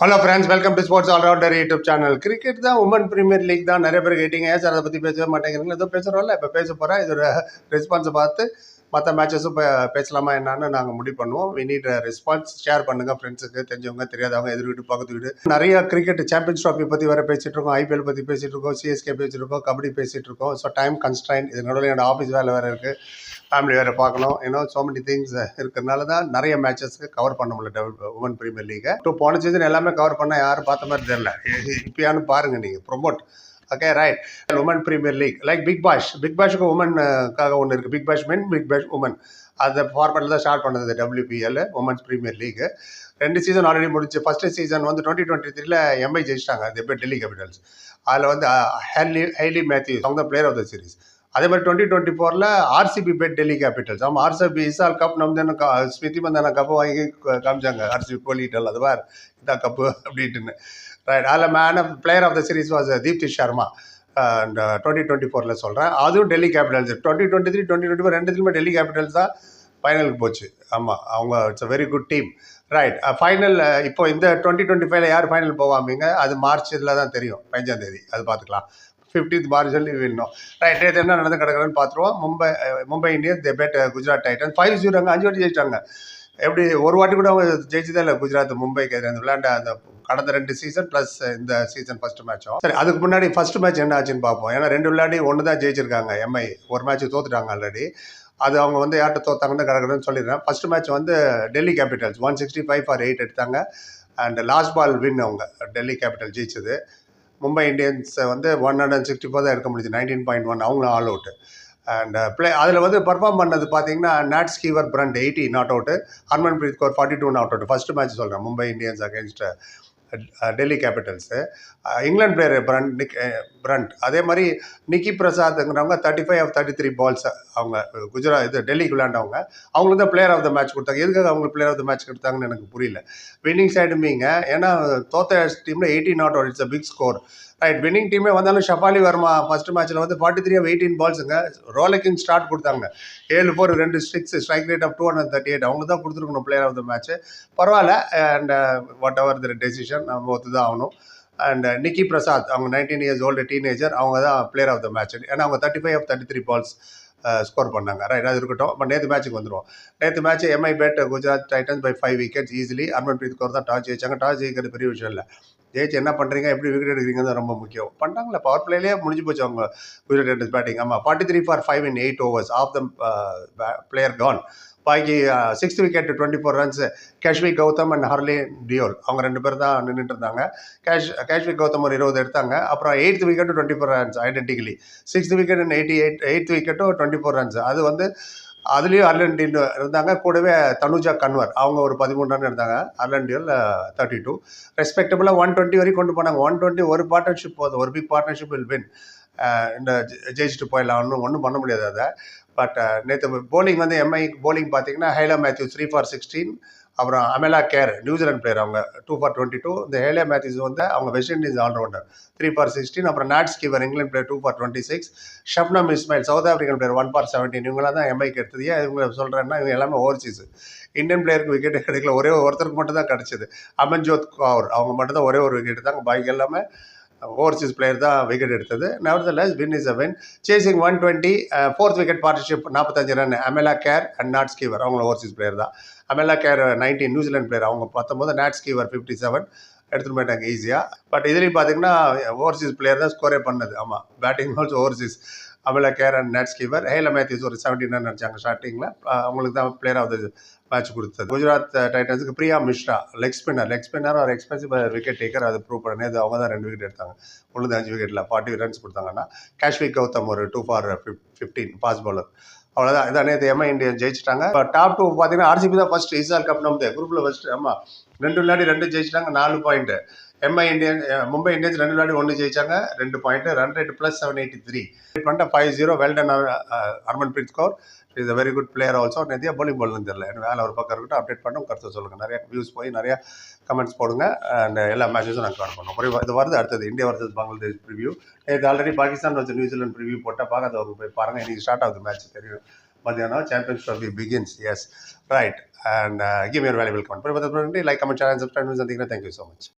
Hello friends welcome to sports allrounder YouTube channel cricket தான் women premier league தான் நிறைய பேர் கேட்டீங்க. ஏன் சார் அதை பற்றி பேசவே மாட்டேங்கிறீங்க. ஏதோ பேசுகிறோம்ல இப்போ பேச போகிறேன் இதோட ரெஸ்பான்ஸை பார்த்து மற்ற மேட்சஸும் பேசலாமா என்னன்னு நாங்கள் முடிவு பண்ணுவோம். வி நீட் ரெஸ்பான்ஸ் ஷேர் பண்ணுங்கள் ஃப்ரெண்ட்ஸுக்கு தெரிஞ்சவங்க தெரியாதவங்க எதிர் வீடு பக்கத்து வீடு நிறைய கிரிக்கெட் சாம்பியன்ஸ் ட்ராஃபி பற்றி வேறு பேசிகிட்டு இருக்கோம். ஐபிஎல் பற்றி பேசிகிட்டு இருக்கோம். சிஎஸ்கே பேசிட்டு இருக்கோம். கபடி பேசிகிட்டு இருக்கோம். ஸோ டைம் கன்ஸ்டைன் இது நடுவில் என்னோட ஆஃபீஸ் வேலை வேறு இருக்குது ஃபேமிலி வேறு பார்க்கணும். ஏன்னா சோ மெனி திங்ஸ் இருக்கிறதுனால தான் நிறைய மேட்சஸ்க்கு கவர் பண்ண முடியல உமன் பிரீமியர் லீகை டூ போன சீசன் எல்லாமே கவர் பண்ண யாரும் பார்த்த மாதிரி தெரியல. இப்பயானு பாருங்கள் நீங்கள் promote okay right women premier league like big Bash big பாஷுக்கு உமனுக்காக ஒன்று இருக்குது big Bash men big Bash women அந்த ஃபார்மேட்டில் தான் ஸ்டார்ட் பண்ணது டபிள்யூபிஎல் உமன்ஸ் பிரீமியர் லீக் ரெண்டு சீசன் ஆல்ரெடி முடிச்சு ஃபஸ்ட்டு சீசன் வந்து டுவெண்ட்டி டுவெண்ட்டி த்ரீல எம்ஐ ஜெயிச்சிட்டாங்க. அது எப்போ டெல்லி கேபிட்டல்ஸ் அதில் வந்து ஹெல்லி ஹைலி மேத்யூஸ் அவங்க பிளேயர் ஆஃப் த சீரிஸ் அதே மாதிரி டுவெண்ட்டி டுவெண்ட்டி ஃபோரில் ஆர்சிபி பெட் டெல்லி கேபிட்டல்ஸ் ஆமாம் ஆர்சிபி இசால் கப் நம்ம ஸ்மிருதி மந்தான கப்பு வாங்கி காமிச்சாங்க. ஆர்சிபி கோலிட்டல் அது வேறு இதான் கப்பு அப்படின்ட்டுன்னு. ரைட் அதில் man of player of the series was Deepti Sharma இந்த டுவெண்ட்டி டுவெண்ட்டி ஃபோரில் சொல்கிறேன் அதுவும் Delhi capitals twenty twenty three twenty twenty four ரெண்டுத்துலையுமே Delhi Capitals தான் ஃபைனலுக்கு போச்சு. ஆமாம் அவங்க it's a very good team right final இப்போ இந்த டுவெண்ட்டி டுவெண்ட்டி ஃபைவ்ல யார் ஃபைனல் போவாமிங்க? அது மார்ச் இதில் தான் தெரியும். பதினஞ்சாம் தேதி. அது பார்த்துக்கலாம். ஃபிஃப்டீத் மார்ச் சொல்லி வின்னும் ரைட் நேற்று என்ன நடந்து கிடக்குறதுன்னு பார்த்துருவோம் Mumbai Mumbai Indians they beat Gujarat titan five ஜீரோங்க அஞ்சு வாட்டி ஜெயிச்சிட்டாங்க. எப்படி ஒரு வாட்டி கூட அவங்க ஜெயிச்சதே இல்லை குஜராத் மும்பைக்கு அந்த விளையாண்ட அந்த கடந்த ரெண்டு சீசன் ப்ளஸ் இந்த சீசன் ஃபர்ஸ்ட் மேட்சும் சரி அதுக்கு முன்னாடி ஃபர்ஸ்ட் மேட்ச் என்ன ஆச்சுன்னு பார்ப்போம் ஏன்னா ரெண்டு விளையாடி ஒன்று தான் ஜெயிச்சிருக்காங்க எம்ஐ ஒரு மேட்ச் தோத்துட்டாங்க ஆல்ரெடி அது அவங்க வந்து யார்கிட்ட தோத்தாங்கன்னு கிடக்குறதுன்னு சொல்லிடுறேன். ஃபர்ஸ்ட் மேட்ச் வந்து Delhi capitals one sixty five for eight எடுத்தாங்க. அண்ட் லாஸ்ட் பால் வின் அவங்க. டெல்லி கேபிட்டல் ஜெயிச்சது. மும்பை இந்தியன்ஸை வந்து ஒன் ஹண்ட்ரட் சிக்ஸ்டி ஃபோர் தான் எடுக்க முடிஞ்சு நைன்டீன் பாயிண்ட் ஒன் அவங்களும் ஆல் அவுட்டு அண்ட் ப்ளே அதில் வந்து பர்ஃபார்ம் பண்ணது பார்த்தீங்கன்னா Nat Sciver Brunt eighty not out Harmanpreet Kaur forty two not out first match சொல்கிறேன் Mumbai Indians against Delhi கேபிட்டல்ஸு. England player Brunt Nick Brunt. அதே மாதிரி Niki பிரசாத்ங்கிறவங்க thirty five off thirty three balls அவங்க குஜராத் இது டெல்லிக்கு விளையாண்டவங்க அவங்களுக்கு தான் பிளேயர் ஆஃப் த மேட்ச் கொடுத்தாங்க. எதுக்காக அவங்க பிளேயர் ஆஃப் த மேட்ச் கொடுத்தாங்கன்னு எனக்கு புரியல. வின்னிங் சைடுமீங்க ஏன்னா தோத்த டீமில் eighty not out it's a big score right winning டீமே வந்தாலும் ஷஃபாலி வர்மா ஃபர்ஸ்ட் மேட்ச்சில் வந்து ஃபார்ட்டி த்ரீ ஆஃப் எயிட்டீன் பால்ஸுங்க ரோலக்கிங் ஸ்டார்ட் கொடுத்தாங்க. ஏழு ஃபோர் ரெண்டு ஸ்ட்ரிக்ஸ் strike rate of two hundred thirty eight அவங்க தான் கொடுத்துருக்கணும் பிளேயர் ஆஃப் த மேட்ச் பரவாயில்ல. And whatever the decision நம்ம ஒத்து தான் ஆகணும் அண்ட் நிக்கி பிரசாத் அவங்க நைன்டீன் இயர்ஸ் ஓல்டு டீனேஜர் அவங்க தான் பிளேயர் ஆஃப் த மேட்ச் ஏன்னா அவங்க thirty five off thirty three balls score பண்ணாங்க. ரைட் அது இருக்கட்டும். பட் நேற்று மேட்ச்சுக்கு வந்துடுவோம் நேற்று match MI beat Gujarat titans by five wickets easily Harmanpreet Kaur தான் டாஸ் ஜெயிச்சாங்க. டாஸ் ஜெயிக்கிறது பெரிய விஷயம் இல்லை. ஜெயிச்சு என்ன பண்ணுறீங்க எப்படி விக்கெட் எடுக்கிறீங்க ரொம்ப முக்கியம். பண்ணாங்களே பவர் பிளேலேயே முடிஞ்சு போச்சு அவங்க. குஜராத் டைட்டன்ஸ் பேட்டிங் ஆமாம் forty three for five in eight overs of the player Khan பாக்கி sixth wicket twenty four runs Kashvee Gautam and Harleen Deol அவங்க ரெண்டு பேர் தான் நின்றுட்டு இருந்தாங்க. கேஷ் காஷ்மி கௌதம் ஒரு இருபது எடுத்தாங்க. அப்புறம் eighth wicket twenty four runs identically sixth wicket and eighty eight eighth விக்கெட்டும் twenty four runs அது வந்து அதுலேயும் அர்லண்டின் இருந்தாங்க. கூடவே தனுஜா கன்வர் அவங்க ஒரு பதிமூணு இருந்தாங்க. அர்லண்டியில் தேர்ட்டி டூ ரெஸ்பெக்டபுளாக ஒன் டுவெண்ட்டி வரைக்கும் கொண்டு போனாங்க. ஒன் டுவெண்ட்டி ஒரு பார்ட்னர்ஷிப் போதும். ஒரு பிக் பார்ட்னர்ஷிப் வில் வின் இந்த ஜெயிச்சுட்டு போயிடலாம் ஒன்றும் ஒன்றும் பண்ண முடியாது அதை. பட் நேற்று போலிங் வந்து எம்ஐ போலிங் பார்த்தீங்கன்னா Hayley Matthew three for sixteen அப்புறம் Amelia Kerr New Zealand player அவங்க டூ ஃபார் டுவெண்ட்டி டூ இந்த ஹேலியா மேத்யூஸ் வந்து அவங்க West Indies allrounder three for sixteen அப்புறம் Nat Sciver England player two for twenty six Shabnim Ismail south African player one for seventeen இவங்களாம் தான் எம்ஐக்கு எடுத்தது. ஏன் இவங்க சொல்கிறேன்னா இவங்க எல்லாமே ஓவர்சீஸ் இந்தியன் பிளேயருக்கு விக்கெட் கிடைக்கல ஒரே ஒருத்தருக்கு மட்டும் தான் கிடச்சிது. அமன்ஜோத் கவுர் அவங்க மட்டும் தான் ஒரே ஒரு விக்கெட் தான் பாக்கி எல்லாமே ஓவர்சீஸ் பிளேயர் தான் விக்கெட் எடுத்தது. Nevertheless win is a win chasing one twenty fourth wicket partnership நாற்பத்தஞ்சு run Amelia Kerr and Nat Sciver அவங்கள ஓவர்சீஸ் பிளேயர் தான். Amelia Kerr nineteen New Zealand player அவங்க பத்தொம்போது நாட் ஸ்கீவர் ஃபிஃப்டி செவன் எடுத்துகிட்டு போயிட்டாங்க ஈஸியாக பட் இதுலேயும் பார்த்தீங்கன்னா ஓவர்சீஸ் பிளேயர் தான் ஸ்கோரே பண்ணது. ஆமாம் batting also overseas Amelia Kerr and Nat Sciver Hayley Matthews ஒரு செவன்டீன் ரன் அடிச்சாங்க ஸ்டார்டிங்கில் அவங்களுக்கு தான் பிளேயர் ஆஃப் த மேட்ச் கொடுத்தது. Gujarat uh, டைட்டன்ஸுக்கு Priya Mishra leg spinner leg spinner ஒரு எக்ஸ்பென்சிவ் விக்கெட் டேக்கர் அது ப்ரூவ் பண்ணி அது அவங்க தான் ரெண்டு விக்கெட் எடுத்தாங்க. உழுது அஞ்சு விக்கெட்டில் ஃபார்ட்டி ரன்ஸ் கொடுத்தாங்கன்னா காஷ்மீர் கௌதம் ஒரு two for fifteen fast bowler அவ்வளோதான் இதான் நேற்று எம்ஐ இந்தியன் ஜெயிச்சிட்டாங்க. இப்போ டாப் டூ பார்த்தீங்கன்னா ஆர்சிபி தான் ஃபஸ்ட் இசால் கப் நம்ம குரூப்பில் ஃபஸ்ட்டு ஆமாம் ரெண்டு விளையாடி ரெண்டு ஜெயிச்சிட்டாங்க நாலு point MI Indian Mumbai Indians ரெண்டு விளையாடி ஒன்று ஜெயிச்சாங்க. ரெண்டு point run rate plus seven eighty three பண்ணிட்டு five zero well done Harmanpreet Kaur is a very good player also நிறைய போலிங் போலன்னு தெரியல எனக்கு வேலை ஒரு பக்கம் இருக்கட்டும் அப்டேட் பண்ணும் கருத்து சொல்லுங்கள் நிறைய வியூஸ் போய் நிறைய கமெண்ட்ஸ் போடுங்க. அண்ட் எல்லா மேட்சஸும் நாங்கள் கவர் பண்ணுவோம். அப்புறம் இது வருது அடுத்தது இந்தியா வர்சஸ் பங்களாதேஷ் ப்ரிவியூ இது ஆல்ரெடி பாகிஸ்தான் வச்சு நியூசிலாந்து ப்ரிவியூ போட்டால் பார்க்காதவங்க போய் பாருங்கள் இன்றைக்கி ஸ்டார்ட் ஆகுது மேட்ச் தெரியும். மத்தியானம் champions trophy begins yes right and give your valuable comment like comment channel subscribe சந்திக்கிறேன் தேங்க்யூ ஸோ மச்